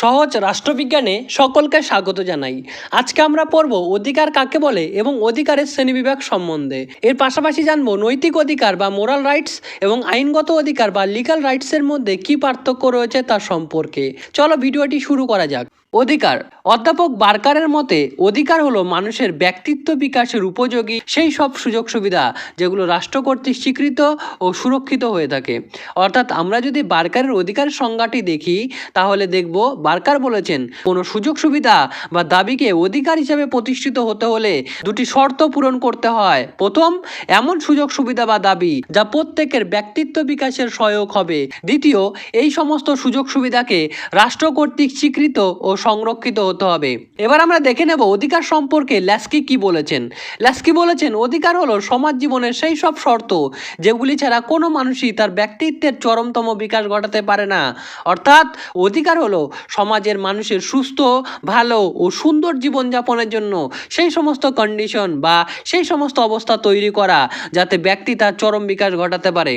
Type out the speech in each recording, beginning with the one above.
সহজ রাষ্ট্রবিজ্ঞানে সকলকে স্বাগত জানাই। আজকে আমরা পড়ব অধিকার কাকে বলে এবং অধিকারের শ্রেণীবিভাগ সম্বন্ধে। এর পাশাপাশি জানব নৈতিক অধিকার বা মোরাল রাইটস এবং আইনগত অধিকার বা লিগাল রাইটসের মধ্যে কি পার্থক্য রয়েছে তার সম্পর্কে। চলো ভিডিওটি শুরু করা যাক। অধিকার। অধ্যাপক বার্কারের মতে, অধিকার হলো মানুষের ব্যক্তিত্ব বিকাশের উপযোগী সেই সব সুযোগ সুবিধা যেগুলো রাষ্ট্র কর্তৃক স্বীকৃত ও সুরক্ষিত হয়ে থাকে। অর্থাৎ আমরা যদি বার্কারের অধিকার সংজ্ঞাটি দেখি, তাহলে দেখব বার্কার বলেছেন, কোনো সুযোগ সুবিধা বা দাবিকে অধিকার হিসেবে প্রতিষ্ঠিত হতে হলে দুটি শর্ত পূরণ করতে হয়। প্রথম, এমন সুযোগ সুবিধা বা দাবি যা প্রত্যেকের ব্যক্তিত্ব বিকাশের সহায়ক হবে। দ্বিতীয়, এই সমস্ত সুযোগ সুবিধাকে রাষ্ট্র কর্তৃক স্বীকৃত ও সংরক্ষিত হতে হবে। এবার আমরা দেখে নেব অধিকার সম্পর্কে ল্যাস্কি কি বলেছেন। ল্যাস্কি বলেছেন, অধিকার হলো সমাজ জীবনের সেই সব শর্ত যেগুলি ছাড়া কোনো মানুষই তার ব্যক্তিত্বের চরমতম বিকাশ ঘটাতে পারে না। অর্থাৎ অধিকার হলো সমাজের মানুষের সুস্থ, ভালো ও সুন্দর জীবনযাপনের জন্য সেই সমস্ত কন্ডিশন বা সেই সমস্ত অবস্থা তৈরি করা, যাতে ব্যক্তি তার চরম বিকাশ ঘটাতে পারে।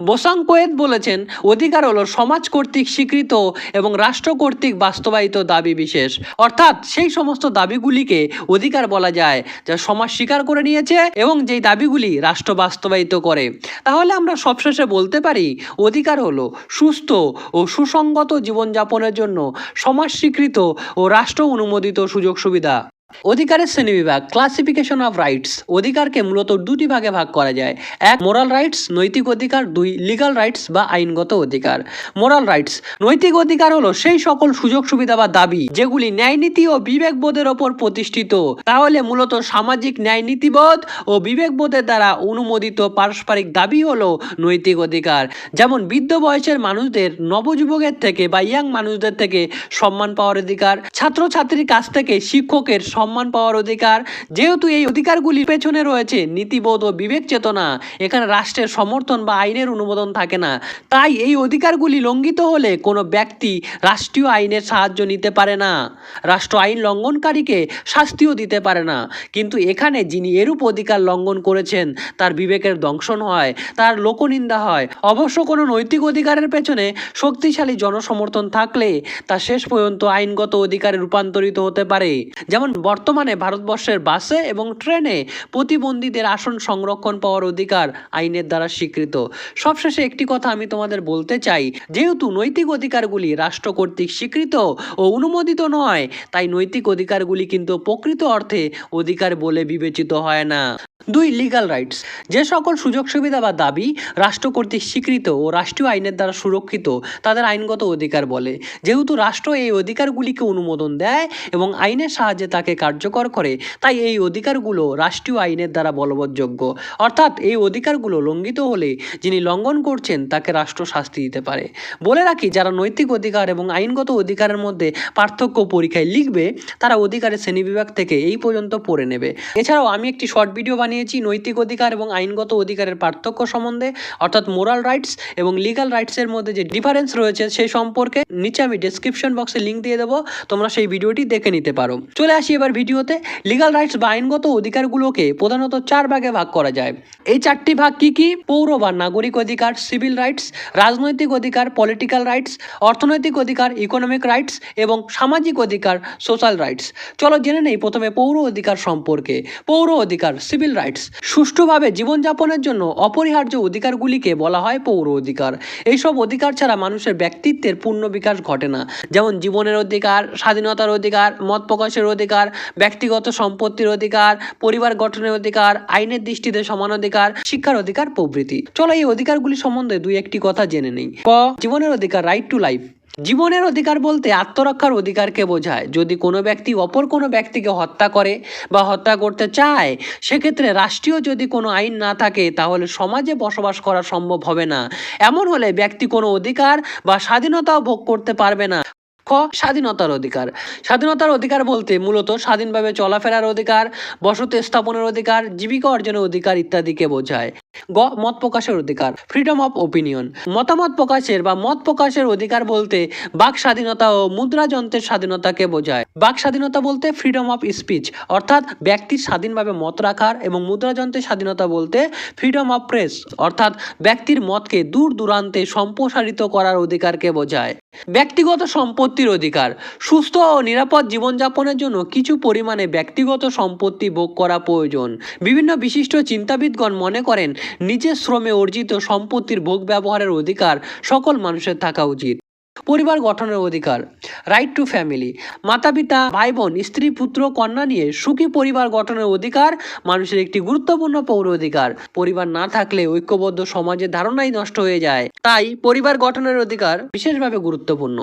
বোসাং কোয়েত বলেছেন, অধিকার হলো সমাজ কর্তৃক স্বীকৃত এবং রাষ্ট্র কর্তৃক বাস্তবায়িত দাবি বিশেষ। অর্থাৎ সেই সমস্ত দাবিগুলিকে অধিকার বলা যায়, যা সমাজ স্বীকার করে নিয়েছে এবং যেই দাবিগুলি রাষ্ট্র বাস্তবায়িত করে। তাহলে আমরা সবশেষে বলতে পারি, অধিকার হলো সুস্থ ও সুসংগত জীবনযাপনের জন্য সমাজ স্বীকৃত ও রাষ্ট্র অনুমোদিত সুযোগ সুবিধা। অধিকারের শ্রেণীবিভাগ ক্লাসিফিকেশন অফ রাইটস অধিকারকে মূলত দুটি ভাগে ভাগ করা যায়। এক মোরাল রাইটস নৈতিক অধিকার। দুই লিগাল রাইটস বা আইনগত অধিকার। মোরাল রাইটস নৈতিক অধিকার হলো সেই সকল সুযোগ, সুবিধা বা দাবি যেগুলি ন্যায়নীতি ও বিবেকবোধের ওপর প্রতিষ্ঠিত। তাহলে মূলত সামাজিক ন্যায়নীতিবোধ ও বিবেকবোধের দ্বারা অনুমোদিত পারস্পরিক দাবি হলো নৈতিক অধিকার। যেমন বৃদ্ধ বয়সের মানুষদের নবযুবকের থেকে বা ইয়াং মানুষদের থেকে সম্মান পাওয়ার অধিকার। ছাত্রছাত্রীর কাছ থেকে শিক্ষকের সম্মান পাওয়ার অধিকার। যেহেতু এই অধিকারগুলির পেছনে রয়েছে নীতিবোধ ও বিবেক চেতনা, এখানে রাষ্ট্রের সমর্থন বা আইনের অনুমোদন থাকে না। তাই এই অধিকারগুলি লঙ্ঘিত হলে কোনো ব্যক্তি রাষ্ট্রীয় আইনের সাহায্য নিতে পারে না। রাষ্ট্র আইন লঙ্ঘনকারীকে শাস্তিও দিতে পারে না। কিন্তু এখানে যিনি এরূপ অধিকার লঙ্ঘন করেছেন, তার বিবেকের দংশন হয়, তার লোকনিন্দা হয়। অবশ্য কোনো নৈতিক অধিকারের পেছনে শক্তিশালী জনসমর্থন থাকলে তা শেষ পর্যন্ত আইনগত অধিকারে রূপান্তরিত হতে পারে। যেমন বর্তমানে ভারতবর্ষের বাসে এবং ট্রেনে প্রতিবন্ধীদের আসন সংরক্ষণ পাওয়ার অধিকার আইনের দ্বারা স্বীকৃত। সবশেষে একটি কথা আমি তোমাদের বলতে চাই, যেহেতু নৈতিক অধিকারগুলি রাষ্ট্র কর্তৃক স্বীকৃত ও অনুমোদিত নয়, তাই নৈতিক অধিকারগুলি কিন্তু প্রকৃত অর্থে অধিকার বলে বিবেচিত হয় না। দুই লিগাল রাইটস যে সকল সুযোগ সুবিধা বা দাবি রাষ্ট্র কর্তৃক স্বীকৃত ও রাষ্ট্রীয় আইনের দ্বারা সুরক্ষিত, তাদের আইনগত অধিকার বলে। যেহেতু রাষ্ট্র এই অধিকারগুলিকে অনুমোদন দেয় এবং আইনের সাহায্যে তাকে কার্যকর করে, তাই এই অধিকারগুলো রাষ্ট্রীয় আইনের দ্বারা বলবৎযোগ্য। অর্থাৎ এই অধিকারগুলো লঙ্ঘিত হলে যিনি লঙ্ঘন করছেন, তাকে রাষ্ট্র শাস্তি দিতে পারে। বলে রাখি, যারা নৈতিক অধিকার এবং আইনগত অধিকারের মধ্যে পার্থক্য পরীক্ষায় লিখবে, তারা অধিকারের শ্রেণীবিভাগ থেকে এই পর্যন্ত পড়ে নেবে। এছাড়াও আমি একটি শর্ট ভিডিও বানিয়েছি, নৈতিক অধিকার এবং আইনগত অধিকারের পার্থক্য সম্বন্ধে, অর্থাৎ মোরাল রাইটস এবং লিগাল রাইটসের মধ্যে যে ডিফারেন্স রয়েছে, সেই সম্পর্কে নিচে আমি ডেসক্রিপশন বক্সে লিঙ্ক দিয়ে দেবো, তোমরা সেই ভিডিওটি দেখে নিতে পারো। চলে আসি এবার ভিডিওতে লিগাল রাইটস বা আইনগত অধিকারগুলোকে প্রধানত চার ভাগে ভাগ করা যায়। এই চারটি ভাগ কি কি? পৌর বা নাগরিক অধিকার সিভিল রাইটস রাজনৈতিক অধিকার পলিটিক্যাল রাইটস অর্থনৈতিক অধিকার ইকোনমিক রাইটস এবং সামাজিক অধিকার সোশ্যাল রাইটস চলো জেনে নেই প্রথমে পৌর অধিকার সম্পর্কে। পৌর অধিকার সিভিল রাইটস সুষ্ঠুভাবে জীবনযাপনের জন্য অপরিহার্য অধিকারগুলিকে বলা হয় পৌর অধিকার। এইসব অধিকার ছাড়া মানুষের ব্যক্তিত্বের পূর্ণ বিকাশ ঘটে না। যেমন জীবনের অধিকার, স্বাধীনতার অধিকার, মত প্রকাশের অধিকার ব্যক্তিগত সম্পত্তির অধিকার, পরিবার গঠনের অধিকার, আইনের দৃষ্টিতে সমান অধিকার, শিক্ষার অধিকার প্রভৃতি চলো এই অধিকারগুলি সম্বন্ধে দুই একটি কথা জেনে নেই। ক, জীবনের অধিকার রাইট টু লাইফ জীবনের অধিকার বলতে আত্মরক্ষার অধিকারকে বোঝায়। যদি কোনো ব্যক্তি অপর কোনো ব্যক্তিকে হত্যা করে বা হত্যা করতে চায়, সেক্ষেত্রে রাষ্ট্রীয় যদি কোনো আইন না থাকে, তাহলে সমাজে বসবাস করা সম্ভব হবে না। এমন হলে ব্যক্তি কোনো অধিকার বা স্বাধীনতাও ভোগ করতে পারবে না। খ স্বাধীনতার অধিকার। স্বাধীনতার অধিকার বলতে মূলত স্বাধীনভাবে চলাফেরার অধিকার, বসতি স্থাপনের অধিকার, জীবিকা অর্জনের অধিকার ইত্যাদিকে বোঝায়। গ, মত প্রকাশের অধিকার ফ্রিডম অফ ওপিনিয়ন মতামত প্রকাশের বা মত প্রকাশের অধিকার বলতে বাক স্বাধীনতা ও মুদ্রা যন্ত্রের স্বাধীনতাকে বোঝায়। বাক স্বাধীনতা বলতে ফ্রিডম অফ স্পিচ অর্থাৎ ব্যক্তির স্বাধীনভাবে মত রাখার এবং মুদ্রা যন্ত্রের স্বাধীনতা বলতে ফ্রিডম অফ প্রেস অর্থাৎ ব্যক্তির মতকে দূর দূরান্তে সম্প্রসারিত করার অধিকারকে বোঝায়। ব্যক্তিগত সম্পত্তির অধিকার, সুস্থ ও নিরাপদ জীবনযাপনের জন্য কিছু পরিমাণে ব্যক্তিগত সম্পত্তি ভোগ করা প্রয়োজন। বিভিন্ন বিশিষ্ট চিন্তাবিদগণ মনে করেন নিজের শ্রমে অর্জিত সম্পত্তির ভোগ ব্যবহারের অধিকার সকল মানুষের থাকা উচিত। পরিবার গঠনের অধিকার রাইট টু ফ্যামিলি মাতা পিতা ভাই বোন স্ত্রী, পুত্র, কন্যা নিয়ে সুখী পরিবার গঠনের অধিকার, মানুষের একটি গুরুত্বপূর্ণ পৌর অধিকার। পরিবার না থাকলে ঐক্যবদ্ধ সমাজের ধারণাই নষ্ট হয়ে যায়। তাই পরিবার গঠনের অধিকার বিশেষভাবে গুরুত্বপূর্ণ।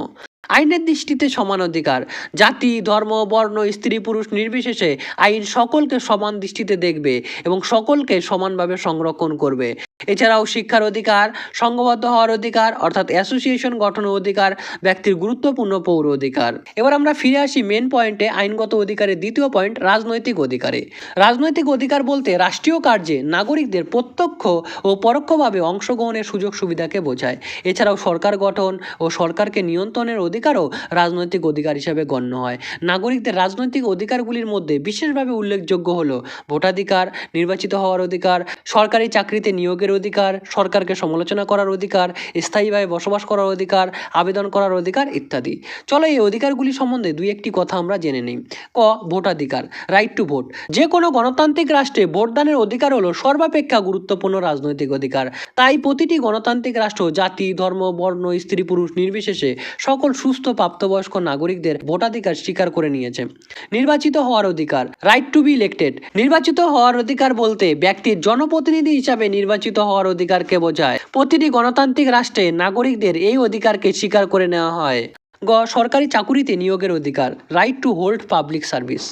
আইনের দৃষ্টিতে সমান অধিকার। জাতি, ধর্ম, বর্ণ, স্ত্রী, পুরুষ নির্বিশেষে আইন সকলকে সমান দৃষ্টিতে দেখবে এবং সকলকে সমানভাবে সংরক্ষণ করবে। এছাড়াও শিক্ষার অধিকার সংঘবদ্ধ হওয়ার অধিকার, অর্থাৎ অ্যাসোসিয়েশন গঠনের অধিকার, ব্যক্তির গুরুত্বপূর্ণ পৌর অধিকার। এবার আমরা ফিরে আসি মেন পয়েন্টে আইনগত অধিকারের দ্বিতীয় পয়েন্ট রাজনৈতিক অধিকারে। রাজনৈতিক অধিকার বলতে রাষ্ট্রীয় কার্যে নাগরিকদের প্রত্যক্ষ ও পরোক্ষভাবে অংশগ্রহণের সুযোগ সুবিধাকে বোঝায়। এছাড়াও সরকার গঠন ও সরকারকে নিয়ন্ত্রণের অধিকারও রাজনৈতিক অধিকার হিসেবে গণ্য হয়। নাগরিকদের রাজনৈতিক অধিকারগুলির মধ্যে বিশেষভাবে উল্লেখযোগ্য হল ভোটাধিকার, নির্বাচিত হওয়ার অধিকার, সরকারি চাকরিতে নিয়োগের অধিকার, সরকারকে সমালোচনা করার অধিকার স্থায়ীভাবে বসবাস করার অধিকার, আবেদন করার অধিকার ইত্যাদি। চলো এই অধিকারগুলি সম্বন্ধে দুই একটি কথা আমরা জেনে নিই। ক, ভোটাধিকার রাইট টু ভোট যে কোনো গণতান্ত্রিক রাষ্ট্রে ভোটদানের অধিকার হলো সর্বাপেক্ষা গুরুত্বপূর্ণ রাজনৈতিক অধিকার। তাই প্রতিটি গণতান্ত্রিক রাষ্ট্র, জাতি, ধর্ম, বর্ণ, স্ত্রী, পুরুষ নির্বিশেষে সকল সুস্থ প্রাপ্তবয়স্ক নাগরিকদের ভোটাধিকার স্বীকার করে নিয়েছে। নির্বাচিত হওয়ার অধিকার রাইট টু বি ইলেক্টেড নির্বাচিত হওয়ার অধিকার বলতে ব্যক্তির জনপ্রতিনিধি হিসাবে নির্বাচিত হওয়ার অধিকারকে বোঝায়। প্রতিটি গণতান্ত্রিক রাষ্ট্রে নাগরিকদের এই অধিকারকে স্বীকার করে নেওয়া হয়। গ, সরকারি চাকুরিতে নিয়োগের অধিকার right to hold public service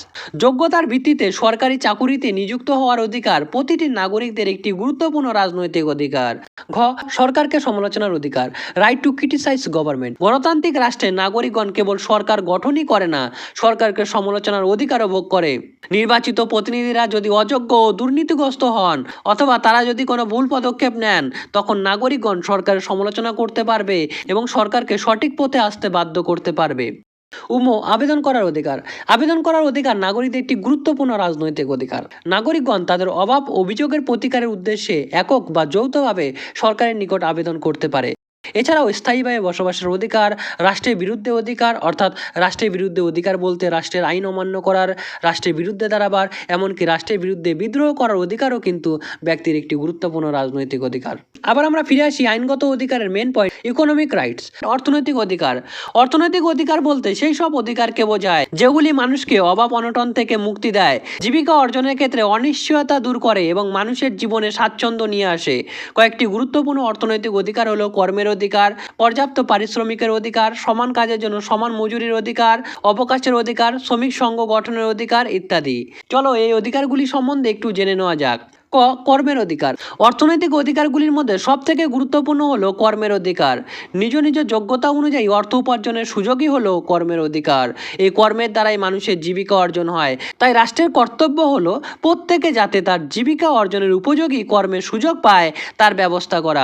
যোগ্যতার ভিত্তিতে সরকারি চাকুরিতে নিযুক্ত হওয়ার অধিকার প্রতিটি নাগরিকদের একটি গুরুত্বপূর্ণ রাজনৈতিক অধিকার। ঘ, সরকারকে সমালোচনার অধিকার রাইট টু ক্রিটিসাইজ গভর্নমেন্ট গণতান্ত্রিক রাষ্ট্রে নাগরিকগণ কেবল সরকার গঠনই করে না, সরকারকে সমালোচনার অধিকারও ভোগ করে। নির্বাচিত প্রতিনিধিরা যদি অযোগ্য ও দুর্নীতিগ্রস্ত হন, অথবা তারা যদি কোনো ভুল পদক্ষেপ নেন, তখন নাগরিকগণ সরকারের সমালোচনা করতে পারবে এবং সরকারকে সঠিক পথে আসতে বাধ্য করতে পারবে। উমো, আবেদন করার অধিকার। আবেদন করার অধিকার নাগরিকদের একটি গুরুত্বপূর্ণ রাজনৈতিক অধিকার। নাগরিকগণ তাদের অভাব, অভিযোগের প্রতিকারের উদ্দেশ্যে একক বা যৌথভাবে সরকারের নিকট আবেদন করতে পারে। এছাড়াও স্থায়ীভাবে বসবাসের অধিকার, রাষ্ট্রের বিরুদ্ধে অধিকার, অর্থাৎ রাষ্ট্রের বিরুদ্ধে অধিকার বলতে রাষ্ট্রের আইন অমান্য করার, রাষ্ট্রের বিরুদ্ধে দাঁড়াবার, এমনকি রাষ্ট্রের বিরুদ্ধে বিদ্রোহ করার অধিকারও কিন্তু ব্যক্তির একটি গুরুত্বপূর্ণ রাজনৈতিক অধিকার। আবার আমরা ফিরে আসি আইনগত অধিকারের মেন পয়েন্ট ইকোনমিক রাইটস অর্থনৈতিক অধিকার। অর্থনৈতিক অধিকার বলতে সেই সব অধিকারকে বোঝায় যেগুলি মানুষকে অভাব, অনটন থেকে মুক্তি দেয়, জীবিকা অর্জনের ক্ষেত্রে অনিশ্চয়তা দূর করে এবং মানুষের জীবনে স্বাচ্ছন্দ্য নিয়ে আসে। কয়েকটি গুরুত্বপূর্ণ অর্থনৈতিক অধিকার হলো কর্মের অধিকার, পর্যাপ্ত পারিশ্রমিকের অধিকার, সমান কাজের জন্য সমান মজুরির অধিকার, অবকাশের অধিকার, শ্রমিক সংঘ গঠনের অধিকার ইত্যাদি। চলো এই অধিকারগুলি সম্বন্ধে একটু জেনে নেওয়া যাক। ক, কর্মের অধিকার। অর্থনৈতিক অধিকারগুলির মধ্যে সবথেকে গুরুত্বপূর্ণ হলো কর্মের অধিকার। নিজ নিজ যোগ্যতা অনুযায়ী অর্থ উপার্জনের সুযোগই হলো কর্মের অধিকার। এই কর্মের দ্বারাই মানুষের জীবিকা অর্জন হয়। তাই রাষ্ট্রের কর্তব্য হলো প্রত্যেকে যাতে তার জীবিকা অর্জনের উপযোগী কর্মের সুযোগ পায়, তার ব্যবস্থা করা।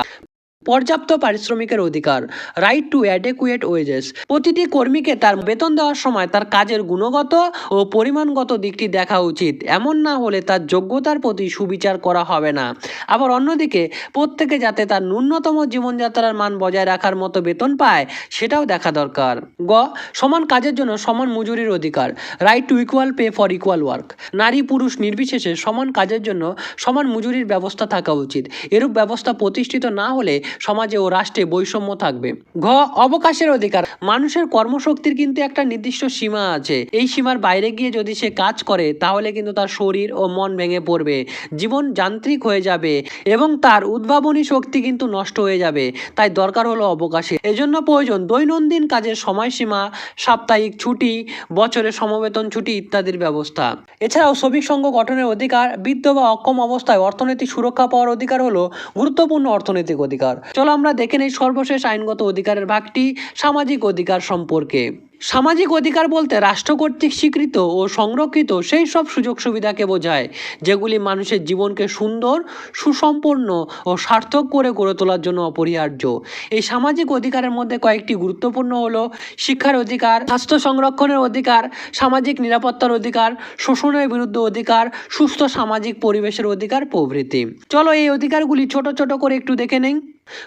পর্যাপ্ত পারিশ্রমিকের অধিকার রাইট টু অ্যাডেকুয়েট ওয়েজেস প্রতিটি কর্মীকে তার বেতন দেওয়ার সময় তার কাজের গুণগত ও পরিমাণগত দিকটি দেখা উচিত। এমন না হলে তার যোগ্যতার প্রতি সুবিচার করা হবে না। আবার অন্যদিকে, প্রত্যেকে যাতে তার ন্যূনতম জীবনযাত্রার মান বজায় রাখার মতো বেতন পায়, সেটাও দেখা দরকার। গ, সমান কাজের জন্য সমান মজুরির অধিকার right to equal pay for equal work নারী পুরুষ নির্বিশেষে সমান কাজের জন্য সমান মজুরির ব্যবস্থা থাকা উচিত। এরূপ ব্যবস্থা প্রতিষ্ঠিত না হলে সমাজে ও রাষ্ট্রে বৈষম্য থাকবে। ঘ, অবকাশের অধিকার। মানুষের কর্মশক্তির কিন্তু একটা নির্দিষ্ট সীমা আছে। এই সীমার বাইরে গিয়ে যদি সে কাজ করে, তাহলে কিন্তু তার শরীর ও মন ভেঙে পড়বে। জীবন যান্ত্রিক হয়ে যাবে এবং তার উদ্ভাবনী শক্তি কিন্তু নষ্ট হয়ে যাবে। তাই দরকার হলো অবকাশে। এজন্য প্রয়োজন দৈনন্দিন কাজের সময়সীমা, সাপ্তাহিক ছুটি, বছরের সমবেতন ছুটি ইত্যাদির ব্যবস্থা। এছাড়াও শ্রমিক সংঘ গঠনের অধিকার, বৃদ্ধ বা অক্ষম অবস্থায় অর্থনৈতিক সুরক্ষা পাওয়ার অধিকার হলো গুরুত্বপূর্ণ অর্থনৈতিক অধিকার। চলো আমরা দেখে নেই সর্বশেষ আইনগত অধিকারের ভাগটি, সামাজিক অধিকার সম্পর্কে। সামাজিক অধিকার বলতে রাষ্ট্র কর্তৃক স্বীকৃত ও সংরক্ষিত সেই সব সুযোগ সুবিধাকে বোঝায়, যেগুলি মানুষের জীবনকে সুন্দর, সুসম্পন্ন ও সার্থক করে গড়ে তোলার জন্য অপরিহার্য। এই সামাজিক অধিকারের মধ্যে কয়েকটি গুরুত্বপূর্ণ হলো শিক্ষার অধিকার, স্বাস্থ্য সংরক্ষণের অধিকার, সামাজিক নিরাপত্তার অধিকার, শোষণের বিরুদ্ধে অধিকার, সুস্থ সামাজিক পরিবেশের অধিকার প্রভৃতি। চলো এই অধিকারগুলি ছোট ছোট করে একটু দেখে নেই।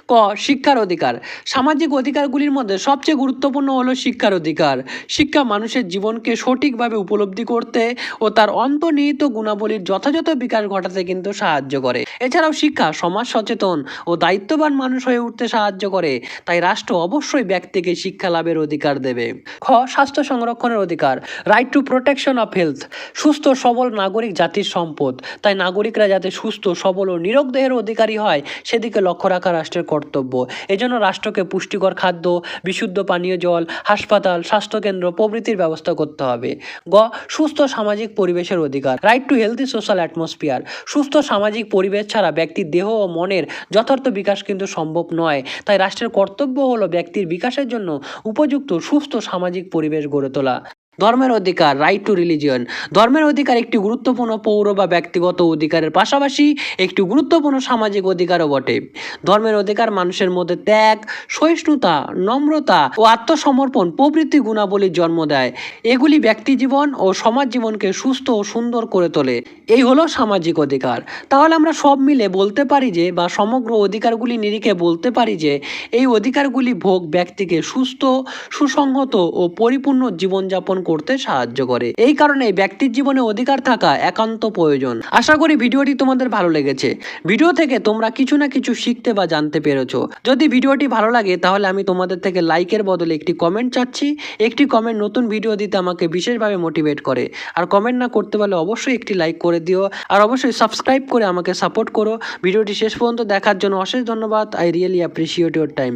ক, শিক্ষার অধিকার। সামাজিক অধিকারগুলির মধ্যে সবচেয়ে গুরুত্বপূর্ণ হলো শিক্ষার অধিকার। শিক্ষা মানুষের জীবনকে সঠিকভাবে উপলব্ধি করতে ও তার অন্তর্নিহিত গুণাবলীর যথাযথ বিকাশ ঘটাতে কিন্তু সাহায্য করে। এছাড়াও শিক্ষা সমাজ সচেতন ও দায়িত্ববান মানুষ হয়ে উঠতে সাহায্য করে। তাই রাষ্ট্র অবশ্যই ব্যক্তিকে শিক্ষা লাভের অধিকার দেবে। খ, স্বাস্থ্য সংরক্ষণের অধিকার। Right to protection of health সুস্থ সবল নাগরিক জাতির সম্পদ। তাই নাগরিকরা যাতে সুস্থ, সবল ও নিরোগ দেহের অধিকারী হয়, সেদিকে লক্ষ্য রাখা রাষ্ট্রের কর্তব্য। এজন্য রাষ্ট্রকে পুষ্টিকর খাদ্য, বিশুদ্ধ পানীয় জল, হাসপাতাল, স্বাস্থ্যকেন্দ্র, প্রভৃতির ব্যবস্থা করতে হবে। গ, সুস্থ সামাজিক পরিবেশের অধিকার। Right to healthy social atmosphere সুস্থ সামাজিক পরিবেশ ছাড়া ব্যক্তির দেহ ও মনের যথার্থ বিকাশ কিন্তু সম্ভব নয়। তাই রাষ্ট্রের কর্তব্য হলো ব্যক্তির বিকাশের জন্য উপযুক্ত, সুস্থ সামাজিক পরিবেশ গড়ে তোলা। ধর্মের অধিকার রাইট টু রিলিজিয়ন ধর্মের অধিকার একটি গুরুত্বপূর্ণ পৌর বা ব্যক্তিগত অধিকারের পাশাপাশি একটি গুরুত্বপূর্ণ সামাজিক অধিকারও বটে। ধর্মের অধিকার মানুষের মধ্যে ত্যাগ, সহিষ্ণুতা, নম্রতা ও আত্মসমর্পণ প্রভৃতি গুণাবলীর জন্ম দেয়। এগুলি ব্যক্তি জীবন ও সমাজ জীবনকে সুস্থ ও সুন্দর করে তোলে। এই হলো সামাজিক অধিকার। তাহলে আমরা সব মিলে বলতে পারি যে বা সমগ্র অধিকারগুলি নিরিখে বলতে পারি যে এই অধিকারগুলি ভোগ ব্যক্তিকে সুস্থ, সুসংহত ও পরিপূর্ণ জীবনযাপন করতে সাহায্য করে। এই কারণে ব্যক্তির জীবনে অধিকার থাকা একান্ত প্রয়োজন। আশা করি ভিডিওটি তোমাদের ভালো লেগেছে। ভিডিও থেকে তোমরা কিছু না কিছু শিখতে বা জানতে পেরেছ। যদি ভিডিওটি ভালো লাগে, তাহলে আমি তোমাদের থেকে লাইকের বদলে একটি কমেন্ট চাচ্ছি। একটি কমেন্ট নতুন ভিডিও দিতে আমাকে বিশেষভাবে মোটিভেট করে। আর কমেন্ট না করতে পারলে অবশ্যই একটি লাইক করে দিও। আর অবশ্যই সাবস্ক্রাইব করে আমাকে সাপোর্ট করো। ভিডিওটি শেষ পর্যন্ত দেখার জন্য অশেষ ধন্যবাদ। I really appreciate your time